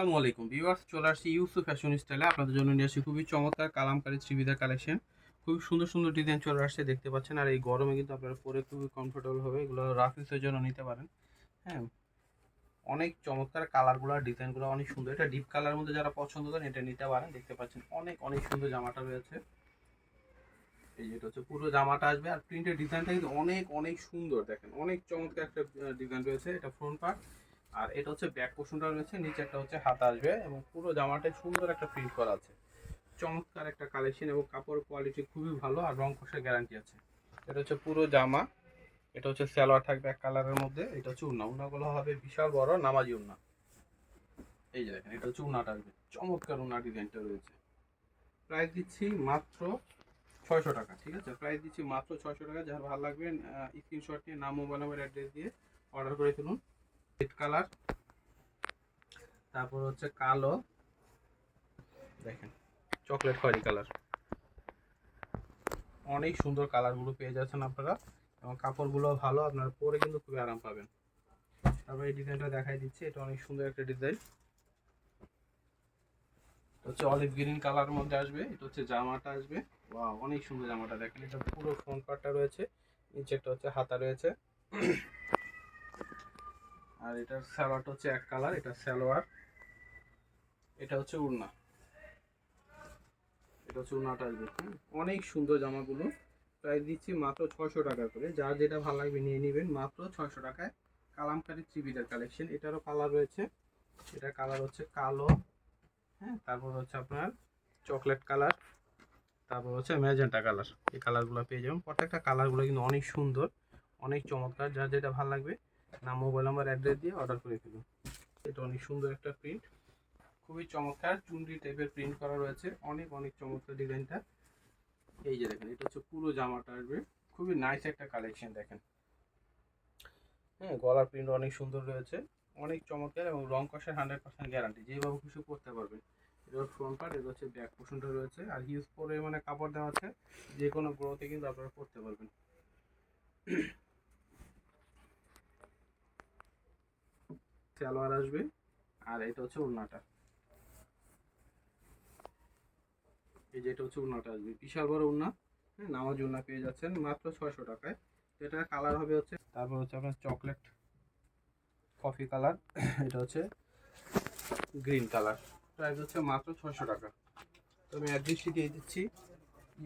আসসালামু আলাইকুম। ভিউয়ার্স, চলে আসছি ইউসুফ ফ্যাশন স্টাইলে। আপনাদের জন্য নিয়ে আসছি খুবই চমৎকার কালামকারী থ্রিবিদার কালেকশন। খুবই সুন্দর সুন্দর ডিজাইন চলে আসছে, দেখতে পাচ্ছেন। আর এই গরমে কিন্তু আপনারা পরে খুবই কমফোর্টেবল হবে। এগুলো রাফ ইউজের জন্য নিতে পারেন। হ্যাঁ অনেক চমৎকার কালারগুলো, ডিজাইনগুলো অনেক সুন্দর। এটা ডিপ কালার মধ্যে যারা পছন্দ করেন, এটা নিতে পারেন। দেখতে পাচ্ছেন, অনেক অনেক সুন্দর জামাটা রয়েছে। এই যেটা হচ্ছে পুরো জামাটা আসবে। আর প্রিন্টের ডিজাইনটা কিন্তু অনেক অনেক সুন্দর। দেখেন, অনেক চমৎকার একটা ডিজাইন রয়েছে। এটা ফ্রন্ট পার্ট আর এটা হচ্ছে ব্যাক পোর্শনটা রয়েছে নিচে একটা হচ্ছে হাতা আসবে এবং পুরো জামাটায় সুন্দর একটা প্রিন্ট করা আছে। চমৎকার একটা কালেকশন এবং কাপড় কোয়ালিটি খুবই ভালো আর রং কষের গ্যারান্টি আছে। এটা হচ্ছে পুরো জামা, এটা হচ্ছে সালোয়ার থাকবে এক কালারের মধ্যে, এটা হচ্ছে উন্না। উন্নাগুলো হবে বিশাল বড় নামাজি উন্না। এই যে দেখেন, এটা হচ্ছে উন্নাটা আসবে। চমৎকার উন্না ডিজাইনটা রয়েছে। প্রাইস দিচ্ছি মাত্র ছয়শো টাকা, ঠিক আছে? প্রাইস দিচ্ছি মাত্র ছয়শো টাকা, যার ভালো লাগবে স্ক্রিনশট নিয়ে নাম মোবাইল নাম্বার অ্যাড্রেস দিয়ে অর্ডার করে তুলুন রেড কালার তারপর হচ্ছে কালো, দেখেন চকলেট খয়েরি কালার অনেক সুন্দর কালারগুলো পেয়ে যাচ্ছেন আপনারা, এবং কাপড়গুলো ভালো, আপনারা পরে কিন্তু খুবই আরাম পাবেন। তারপর এই ডিজাইনটা দেখাই দিচ্ছি, এটা অনেক সুন্দর একটা ডিজাইন হচ্ছে অলিভ গ্রিন কালারের মধ্যে আসবে, এটা হচ্ছে জামাটা আসবে। ওয়াও অনেক সুন্দর জামাটা, দেখেন, এটা পুরো ফ্রন্ট পার্টটা রয়েছে নিচে একটা হচ্ছে হাতা রয়েছে। আর এটার সালোয়ারটা হচ্ছে এক কালার, এটা সালোয়ার। এটা হচ্ছে উড়না। এটা হচ্ছে উড়নাটা আসবে অনেক সুন্দর জামাগুলো। প্রাইস দিচ্ছি মাত্র ছশো টাকা করে। যার যেটা ভালো লাগবে নিয়ে নেবেন। মাত্র ছশো টাকায় কালামকারি ত্রিবিদার কালেকশন। এটারও কালার রয়েছে। এটা কালার হচ্ছে কালো হ্যাঁ? তারপর হচ্ছে আপনার চকলেট কালার। তারপর হচ্ছে ম্যাজেন্টা কালার। এই কালারগুলো পেয়ে যাবেন। প্রত্যেকটা কালারগুলো কিন্তু অনেক সুন্দর, অনেক চমৎকার। যার যেটা ভালো লাগবে নাম মোবাইল নাম্বার অ্যাড্রেস দিয়ে অর্ডার করে ফেলুন এটা অনেক সুন্দর একটা প্রিন্ট খুবই চমৎকার, চুনরি টাইপের প্রিন্ট করা রয়েছে। অনেক অনেক চমৎকার ডিজাইনটা। এই যে দেখেন, এটা হচ্ছে পুরো জামাটা আসবে। খুবই নাইস একটা কালেকশন দেখেন। হ্যাঁ গলার প্রিন্ট অনেক সুন্দর রয়েছে। অনেক চমৎকার এবং রং কষার হান্ড্রেড পার্সেন্ট গ্যারান্টি যেভাবে খুশি করতে পারবেন। এটা ফ্রন্ট পার্ট এটা হচ্ছে ব্যাক পোর্শনটা রয়েছে। আর হিউজ পরে মানে কাপড় দেওয়া আছে। যে কোনো গ্রোতে কিন্তু আপনারা করতে পারবেন। সালোয়ার আসবে। আর এটা হচ্ছে ওড়নাটা। এই যে এটা হচ্ছে ওড়নাটা আসবে। বিশাল বড় হ্যাঁ নামাজ ওড়না পেয়ে যাচ্ছেন মাত্র ছয়শো টাকায়। তো এটার কালার হবে হচ্ছে, তারপর হচ্ছে আপনার চকলেট কফি কালার এটা হচ্ছে গ্রিন কালার প্রাইস হচ্ছে মাত্র ছয়শো টাকা। তো আমি অ্যাড্রেসটি দিয়ে দিচ্ছি।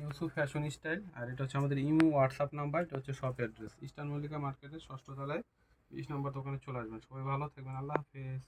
ইউসুফ ফ্যাশন স্টাইল আর এটা হচ্ছে আমাদের ইমো, হোয়াটসঅ্যাপ নাম্বার। এটা হচ্ছে শপ অ্যাড্রেস ইস্টার্ন মল্লিকা মার্কেটের ষষ্ঠ তলায়। বিশ নম্বর দোকানে চলে আসবেন। সবাই ভালো থাকবেন। আল্লাহ হাফেজ।